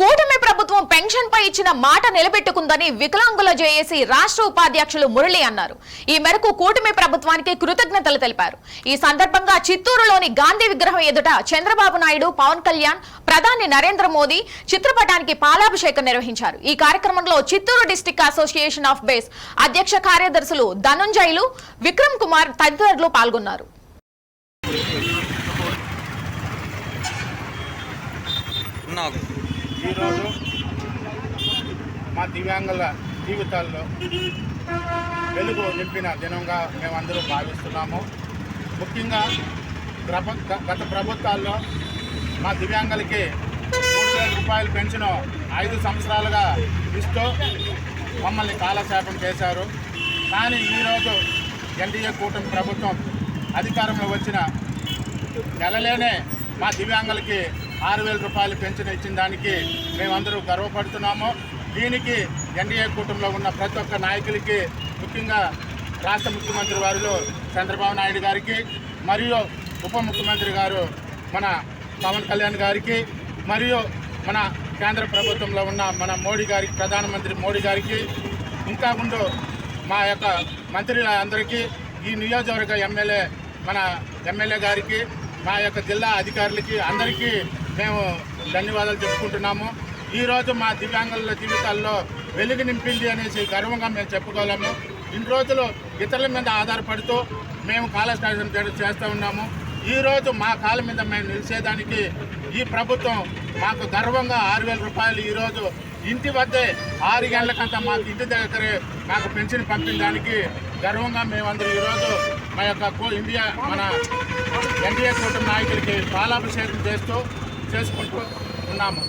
కూటమి ప్రభుత్వం పెన్షన్ పై ఇచ్చిన మాట నిలబెట్టుకుందని వికలాంగుల జేఏసీ రాష్ట్ర ఉపాధ్యక్షులు మురళి అన్నారు. ఈ మేరకు కూటమి ప్రభుత్వానికి కృతజ్ఞతలు తెలిపారు. ఈ సందర్భంగా చిత్తూరులోని గాంధీ విగ్రహం ఎదుట చంద్రబాబు నాయుడు పవన్ కళ్యాణ్ ప్రధాని నరేంద్ర మోదీ చిత్రపటానికి పాలాభిషేకం నిర్వహించారు. ఈ కార్యక్రమంలో Chittoor district association of base అధ్యక్ష కార్యదర్శులు ధనుంజయులు విక్రమ్ కుమార్ తదితరులు పాల్గొన్నారు. నాకు ఈరోజు మా దివ్యాంగుల జీవితాల్లో వెలుగు నింపిన దినంగా మేమందరూ భావిస్తున్నాము. ముఖ్యంగా ప్రభ గత ప్రభుత్వాల్లో మా దివ్యాంగులకి మూడు వేల రూపాయల పెన్షన్ ఐదు సంవత్సరాలుగా ఇస్తూ మమ్మల్ని కాలశాపం చేశారు. కానీ ఈరోజు ఎన్డీఏ కూటమి ప్రభుత్వం అధికారంలో వచ్చిన నెలలేనే మా దివ్యాంగులకి ఆరు వేల రూపాయలు పెన్షన్ ఇచ్చిన దానికి మేమందరూ గర్వపడుతున్నాము. దీనికి ఎన్డీఏ కూటమిలో ఉన్న ప్రతి ఒక్క నాయకులకి ముఖ్యంగా రాష్ట్ర ముఖ్యమంత్రి వారిలో చంద్రబాబు నాయుడు గారికి మరియు ఉప ముఖ్యమంత్రి గారు మన పవన్ కళ్యాణ్ గారికి మరియు మన కేంద్ర ప్రభుత్వంలో ఉన్న మన మోడీ గారికి ప్రధానమంత్రి మోడీ గారికి ఇంకా ముందు మా యొక్క మంత్రి అందరికీ ఈ నియోజకవర్గ ఎమ్మెల్యే మన ఎమ్మెల్యే గారికి మా యొక్క జిల్లా అధికారులకి అందరికీ మేము ధన్యవాదాలు చెప్పుకుంటున్నాము. ఈరోజు మా దివ్యాంగుల జీవితాల్లో వెలుగు నింపింది అనేసి గర్వంగా మేము చెప్పుకోలేము. ఇన్ని రోజులు ఇతరుల మీద ఆధారపడుతూ మేము కాలస్టాషన్ చేస్తూ ఉన్నాము. ఈరోజు మా కాళ్ళ మీద మేము నిలిచేదానికి ఈ ప్రభుత్వం మాకు గర్వంగా ఆరు వేల రూపాయలు ఈరోజు ఇంటి వద్దే ఆరు గంటలకంతా మాకు ఇంటి దగ్గరే మాకు పెన్షన్ పంపిన దానికి గర్వంగా మేమందరూ ఈరోజు మా యొక్క కో- ఇండియా మన ఎన్డీఏ కూటమి నాయకులకి పాలాభిషేకం చేస్తూ చేసుకుంటూ ఉన్నాము.